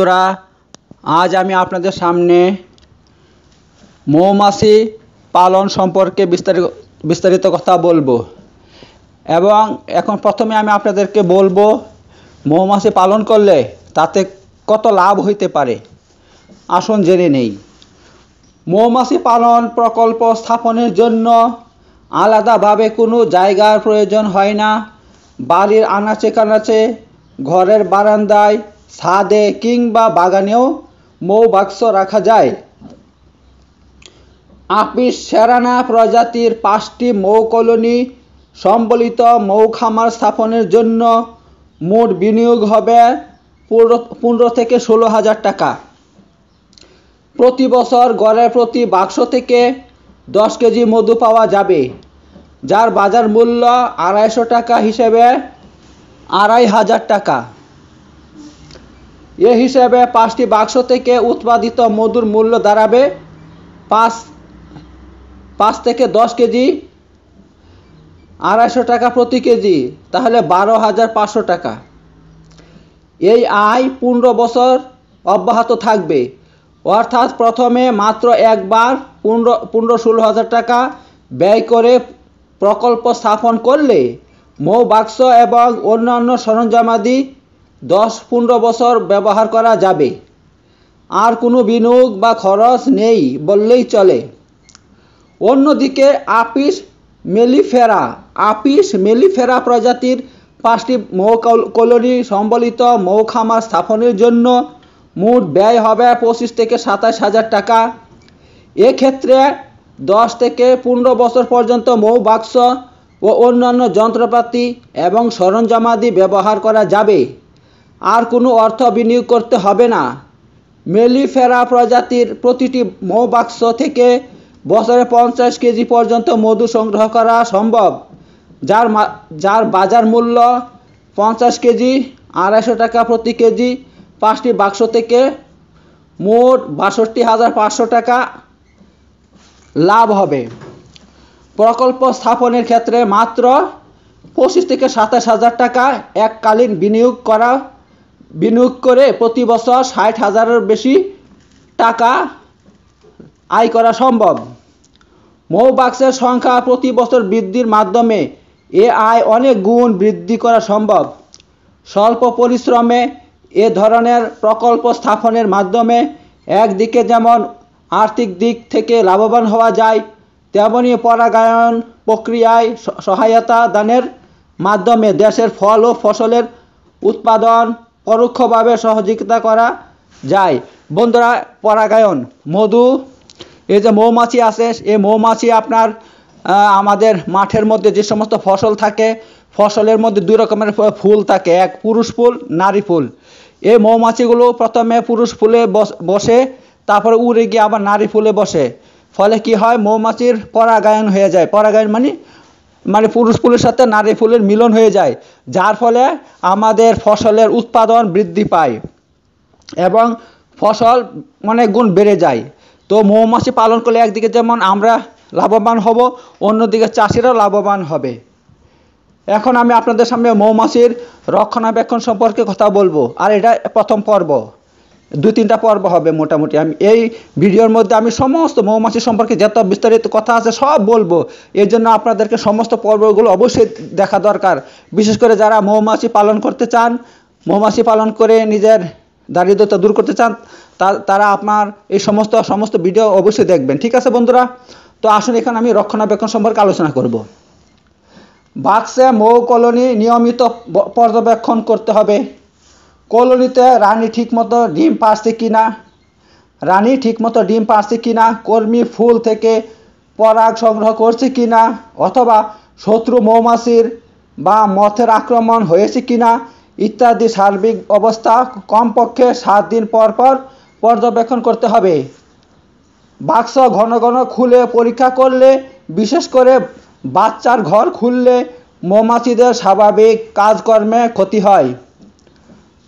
বন্ধুরা, আজ আমি আপনাদের সামনে মৌমাছি পালন সম্পর্কে বিস্তারিত বিস্তারিত কথা বলব। এবং এখন প্রথমে আমি আপনাদেরকে বলব, মৌমাছি পালন করলে তাতে কত লাভ হইতে পারে? আসুন জেনে নেই। মৌমাছি পালন প্রকল্প স্থাপনের জন্য আলাদাভাবে কোনো জায়গার প্রয়োজন হয় না। বাড়ির আনাচে কানাচে, ঘরের বারান্দায় ছাদে কিংবা বাগানেও মৌ বাক্স রাখা যায়। আপিস সেরানা প্রজাতির পাঁচটি মৌ কলোনি সম্বলিত মৌ খামার স্থাপনের জন্য মোট বিনিয়োগ হবে পনেরো থেকে ষোলো হাজার টাকা। প্রতি বছর গড়ে প্রতি বাক্স থেকে দশ কেজি মধু পাওয়া যাবে, যার বাজার মূল্য আড়াইশো টাকা হিসেবে আড়াই হাজার টাকা। এ হিসেবে পাঁচটি বাক্স থেকে উৎপাদিত মধুর মূল্য দাঁড়াবে পাঁচ পাঁচ থেকে দশ কেজি, আড়াইশো টাকা প্রতি কেজি, তাহলে বারো হাজার পাঁচশো টাকা। এই আয় পনেরো বছর অব্যাহত থাকবে। অর্থাৎ প্রথমে মাত্র একবার পনেরো পনেরো ষোলো হাজার টাকা ব্যয় করে প্রকল্প স্থাপন করলে মৌ বাক্স এবং অন্যান্য সরঞ্জামাদি দশ পনেরো বছর ব্যবহার করা যাবে। আর কোনো বিনিয়োগ বা খরচ নেই বললেই চলে। অন্যদিকে আপিস মেলিফেরা আপিস মেলিফেরা প্রজাতির পাঁচটি মৌ কলোনি সম্বলিত মৌ খামার স্থাপনের জন্য মোট ব্যয় হবে পঁচিশ থেকে সাতাশ হাজার টাকা। এক্ষেত্রে দশ থেকে পনেরো বছর পর্যন্ত মৌ বাক্স ও অন্যান্য যন্ত্রপাতি এবং সরঞ্জামাদি ব্যবহার করা যাবে। আর কোনো অর্থ বিনিয়োগ করতে হবে না। মেলিফেরা প্রজাতির প্রতিটি মৌ বাক্স থেকে বছরে পঞ্চাশ কেজি পর্যন্ত মধু সংগ্রহ করা সম্ভব। যার যার বাজার মূল্য পঞ্চাশ কেজি, আড়াইশো টাকা প্রতি কেজি, পাঁচটি বাক্স থেকে মোট বাষট্টি হাজার পাঁচশো টাকা লাভ হবে। প্রকল্প স্থাপনের ক্ষেত্রে মাত্র পঁচিশ থেকে সাতাশ হাজার টাকা এককালীন বিনিয়োগ করা বিনিয়োগ করে প্রতি বছর ষাট হাজারের বেশি টাকা আয় করা সম্ভব। মৌ বাক্সের সংখ্যা প্রতি বছর বৃদ্ধির মাধ্যমে এ আয় অনেক গুণ বৃদ্ধি করা সম্ভব। স্বল্প পরিশ্রমে এ ধরনের প্রকল্প স্থাপনের মাধ্যমে একদিকে যেমন আর্থিক দিক থেকে লাভবান হওয়া যায়, তেমনি পরাগায়ন প্রক্রিয়ায় সহায়তা দানের মাধ্যমে দেশের ফল ও ফসলের উৎপাদন পরোক্ষভাবে সহযোগিতা করা যায়। বন্ধুরা, পরাগায়ন, মধু, এই যে মৌমাছি আছে, এই মৌমাছি আপনার আমাদের মাঠের মধ্যে যে সমস্ত ফসল থাকে, ফসলের মধ্যে দুই রকমের ফুল থাকে। এক পুরুষ ফুল, নারী ফুল। এই মৌমাছিগুলো প্রথমে পুরুষ ফুলে বসে, তারপরে উড়ে গিয়ে আবার নারী ফুলে বসে। ফলে কি হয়? মৌমাছির পরাগায়ন হয়ে যায়। পরাগায়ন মানে মানে পুরুষ ফুলের সাথে নারী ফুলের মিলন হয়ে যায়, যার ফলে আমাদের ফসলের উৎপাদন বৃদ্ধি পায় এবং ফসল অনেক গুণ বেড়ে যায়। তো মৌমাছি পালন করলে একদিকে যেমন আমরা লাভবান হব, অন্যদিকে চাষিরাও লাভবান হবে। এখন আমি আপনাদের সামনে মৌমাছির রক্ষণাবেক্ষণ সম্পর্কে কথা বলব, আর এটা প্রথম পর্ব। দুই তিনটা পর্ব হবে মোটামুটি। আমি এই ভিডিওর মধ্যে আমি সমস্ত মৌমাছি সম্পর্কে যত বিস্তারিত কথা আছে সব বলব। এর জন্য আপনাদেরকে সমস্ত পর্বগুলো অবশ্যই দেখা দরকার। বিশেষ করে যারা মৌমাছি পালন করতে চান, মৌমাছি পালন করে নিজের দারিদ্রতা দূর করতে চান তারা আপনার এই সমস্ত সমস্ত ভিডিও অবশ্যই দেখবেন। ঠিক আছে বন্ধুরা? তো আসুন এখানে আমি রক্ষণাবেক্ষণ সম্পর্কে আলোচনা করব। বাক্সে মৌ কলোনি নিয়মিত পর্যবেক্ষণ করতে হবে। কলোনিতে রানী ঠিকমতো ডিম পাচ্ছে কি না রানী ঠিকমতো ডিম পাচ্ছে কি না কর্মী ফুল থেকে পরাগ সংগ্রহ করছে কি না অথবা শত্রু মৌমাছির বা মথের আক্রমণ হয়েছে কি না ইত্যাদি সার্বিক অবস্থা কমপক্ষে সাত দিন পর পর পর্যবেক্ষণ করতে হবে। বাক্স ঘন ঘন খুলে পরীক্ষা করলে, বিশেষ করে বাচ্চার ঘর খুললে মৌমাছিদের স্বাভাবিক কাজকর্মে ক্ষতি হয়।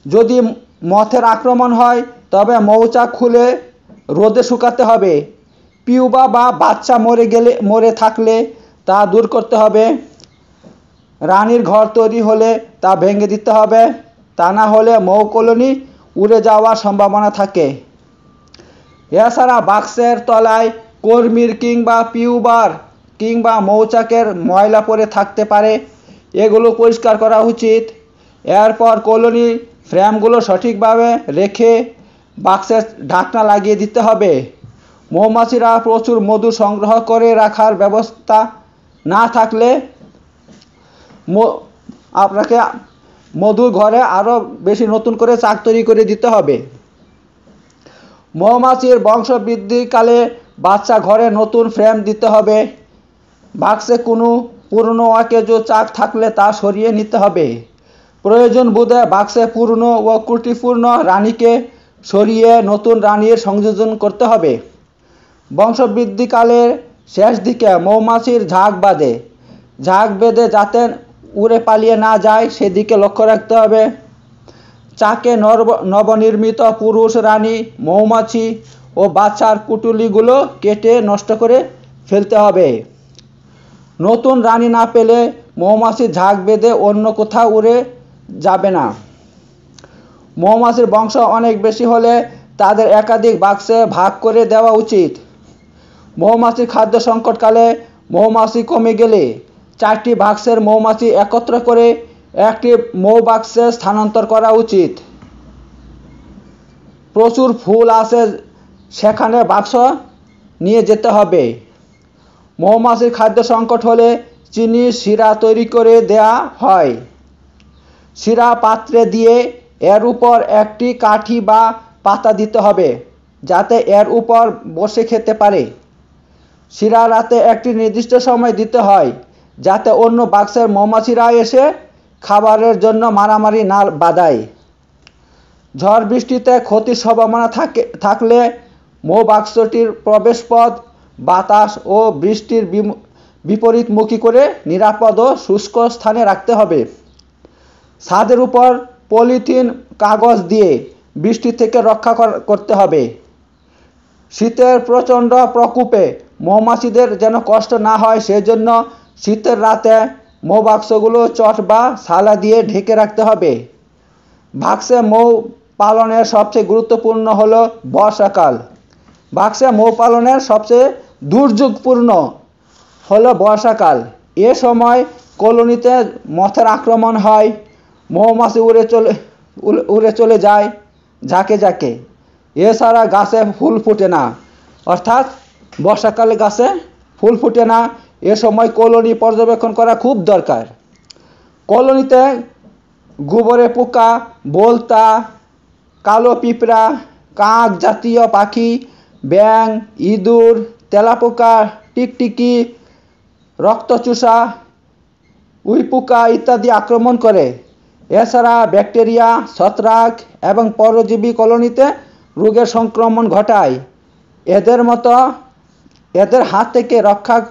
যদি মথের আক্রমণ হয়, তবে মৌচাক খুলে রোদে শুকাতে হবে। পিউবা বা বাচ্চা মরে গেলে, মরে থাকলে তা দূর করতে হবে। রানীর ঘর তৈরি হলে তা ভেঙে দিতে হবে। তা না হলে মৌ কলোনি উড়ে যাওয়ার সম্ভাবনা থাকে। এছাড়া বাক্সের তলায় কর্মীর কিংবা পিউবার কিংবা মৌচাকের ময়লা পড়ে থাকতে পারে। এগুলো পরিষ্কার করা উচিত। এরপর কলোনি ফ্রেমগুলো সঠিকভাবে রেখে বাক্সের ঢাকনা লাগিয়ে দিতে হবে। মৌমাছিরা প্রচুর মধু সংগ্রহ করে রাখার ব্যবস্থা না থাকলে আপনাকে মধুর ঘরে আরও বেশি নতুন করে চাক তৈরি করে দিতে হবে। মৌমাছির বংশবৃদ্ধিকালে বাচ্চা ঘরে নতুন ফ্রেম দিতে হবে। বাক্সে কোনো পুরনো অকেজো চাক থাকলে তা সরিয়ে নিতে হবে। প্রয়োজন বোধে বাক্সে পুরনো ও ত্রুটিপূর্ণ রানীকে সরিয়ে নতুন রানীর সংযোজন করতে হবে। বংশবৃদ্ধিকালের শেষ দিকে মৌমাছির ঝাঁক বাঁধে। ঝাঁক বেঁধে যাতে উড়ে পালিয়ে না যায়, সেদিকে লক্ষ্য রাখতে হবে। চাকে নব- নবনির্মিত পুরুষ রানী, মৌমাছি ও বাচ্চার কুটুলিগুলো কেটে নষ্ট করে ফেলতে হবে। নতুন রানী না পেলে মৌমাছির ঝাঁক বেঁধে অন্য কোথাও উড়ে যাবে না। মৌমাছির বংশ অনেক বেশি হলে তাদের একাধিক বাক্সে ভাগ করে দেওয়া উচিত। মৌমাছির খাদ্য সংকটকালে মৌমাছি কমে গেলে চারটি বাক্সের মৌমাছি একত্র করে একটি মৌ বাক্সে স্থানান্তর করা উচিত। প্রচুর ফুল আছে সেখানে বাক্স নিয়ে যেতে হবে। মৌমাছির খাদ্য সংকট হলে চিনি শিরা তৈরি করে দেয়া হয়। শিরা পাত্রে দিয়ে এর উপর একটি কাঠি বা পাতা দিতে হবে, যাতে এর উপর বসে খেতে পারে। শিরা রাতে একটি নির্দিষ্ট সময় দিতে হয়, যাতে অন্য বাক্সের মৌমাছিরা এসে খাবারের জন্য মারামারি না বাঁধায়। ঝড় বৃষ্টিতে ক্ষতির সম্ভাবনা থাকে, থাকলে মৌ বাক্সটির প্রবেশপথ, বাতাস ও বৃষ্টির বিপরীতমুখী করে নিরাপদ ও শুষ্ক স্থানে রাখতে হবে। ছাদের উপর পলিথিন, কাগজ দিয়ে বৃষ্টি থেকে রক্ষা কর- করতে হবে। শীতের প্রচণ্ড প্রকোপে মৌমাছিদের যেন কষ্ট না হয়, সেজন্য শীতের রাতে মৌবাক্সগুলো চট বা সালা দিয়ে ঢেকে রাখতে হবে। বাক্সে মৌ পালনের সবচেয়ে গুরুত্বপূর্ণ হলো বর্ষাকাল। বাক্সে মৌ পালনের সবচেয়ে দুর্যোগপূর্ণ হলো বর্ষাকাল। এ সময় কলোনিতে মথের আক্রমণ হয় মৌমাছি উড়ে চলে, উড়ে- চলে যায়, ঝাঁকে ঝাঁকে। এছাড়া গাছে ফুল ফোটে না। অর্থাৎ বর্ষাকালে গাছে ফুল ফোটে না। এ সময় কলোনি পর্যবেক্ষণ করা খুব দরকার। কলোনিতে গোবরে পোকা, বোলতা, কালো পিঁপড়া, কাক জাতীয় পাখি ব্যাং ইঁদুর, তেলাপোকা, টিকটিকি, রক্তচোষা, উইপোকা ইত্যাদি আক্রমণ করে। এছাড়া ব্যাকটেরিয়া, ছত্রাক এবং পরজীবী কলোনিতে রোগের সংক্রমণ ঘটায়। এদের মতো এদের হাত থেকে রক্ষা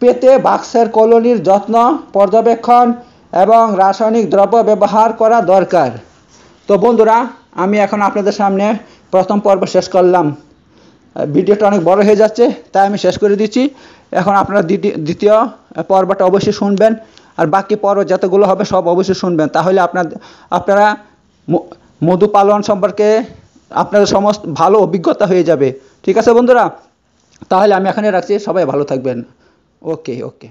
পেতে বাক্সের কলোনির যত্ন, পর্যবেক্ষণ এবং রাসায়নিক দ্রব্য ব্যবহার করা দরকার। তো বন্ধুরা, আমি এখন আপনাদের সামনে প্রথম পর্ব শেষ করলাম। ভিডিওটা অনেক বড় হয়ে যাচ্ছে, তাই আমি শেষ করে দিচ্ছি। এখন আপনারা দ্বিতীয়- পর্বটা অবশ্যই শুনবেন। আর বাকি পর্ব যতগুলো হবে, সব অবশ্যই শুনবেন। তাহলে আপনার, আপনারা মধু পালন সম্পর্কে আপনাদের সমস্ত ভালো অভিজ্ঞতা হয়ে যাবে। ঠিক আছে বন্ধুরা? তাহলে আমি এখানে রাখছি। সবাই ভালো থাকবেন। ওকে ওকে।